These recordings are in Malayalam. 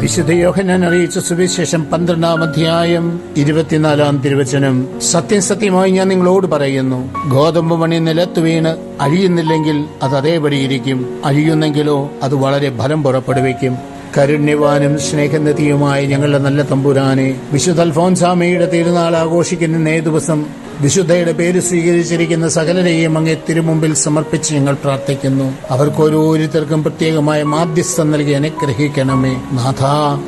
വിശുദ്ധ യോഹനാൻ അറിയിച്ച സുവിശേഷം പന്ത്രണ്ടാം അധ്യായം ഇരുപത്തിനാലാം തിരുവചനം. സത്യം സത്യമായി ഞാൻ നിങ്ങളോട് പറയുന്നു. ഗോതമ്പ് മണി നിലത്ത് വീണ് അഴിയുന്നില്ലെങ്കിൽ അത് അതേപടി ഇരിക്കും. അഴിയുന്നെങ്കിലോ അത് വളരെ ഫലം പുറപ്പെടുവിക്കും. കരുണ്യവാനും സ്നേഹനിധിയുമായ ഞങ്ങളുടെ നല്ല തമ്പുരാനെ വിശുദ്ധ അൽഫോൻസാമയുടെ തിരുനാൾ ആഘോഷിക്കുന്ന ദിവസം വിശുദ്ധയുടെ പേര് സ്വീകരിച്ചിരിക്കുന്ന സകലരെയും അങ്ങേ തിരുമുമ്പിൽ സമർപ്പിച്ച് ഞങ്ങൾ പ്രാർത്ഥിക്കുന്നു. അവർക്ക് ഓരോരുത്തർക്കും പ്രത്യേകമായ മാധ്യസ്ഥം നൽകി അനുഗ്രഹിക്കണമേ. നാഥ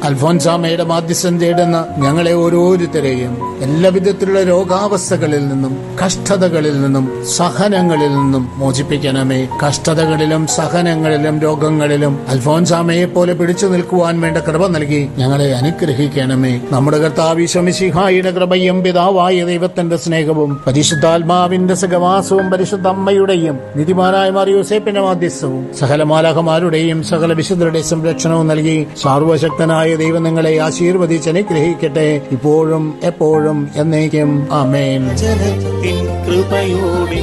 അൽഫോൻസാമയുടെ മാധ്യസ്ഥം തേടുന്ന ഞങ്ങളെ ഓരോരുത്തരെയും എല്ലാവിധത്തിലുള്ള രോഗാവസ്ഥകളിൽ നിന്നും കഷ്ടതകളിൽ നിന്നും സഹനങ്ങളിൽ നിന്നും മോചിപ്പിക്കണമേ. കഷ്ടതകളിലും സഹനങ്ങളിലും രോഗങ്ങളിലും അൽഫോൻസാമയെ പോലെ പിടിച്ചു നിൽക്കുവാൻ വേണ്ട കൃപ നൽകി ഞങ്ങളെ അനുഗ്രഹിക്കണമേ. നമ്മുടെ കർത്താവിശ്വമിശിഹായുടെ കൃപയും പിതാവായ ദൈവത്തിന്റെ സ്നേഹവും പരിശുദ്ധാത്മാവിന്റെ സഹവാസവും പരിശുദ്ധ അമ്മയുടെയും നിധിമാനായ മാറിയോസേപ്പിന്റെ മാധ്യസ്ഥവും സകല മാലാഹമാരുടെയും സകല വിശുദ്ധരുടെ സംരക്ഷണവും നൽകി സാർവശക്തനായ ദൈവം നിങ്ങളെ ആശീർവദിച്ച് അനുഗ്രഹിക്കട്ടെ. ഇപ്പോഴും എപ്പോഴും എന്നേക്കും. ആമേൻ. കൃപയോടെ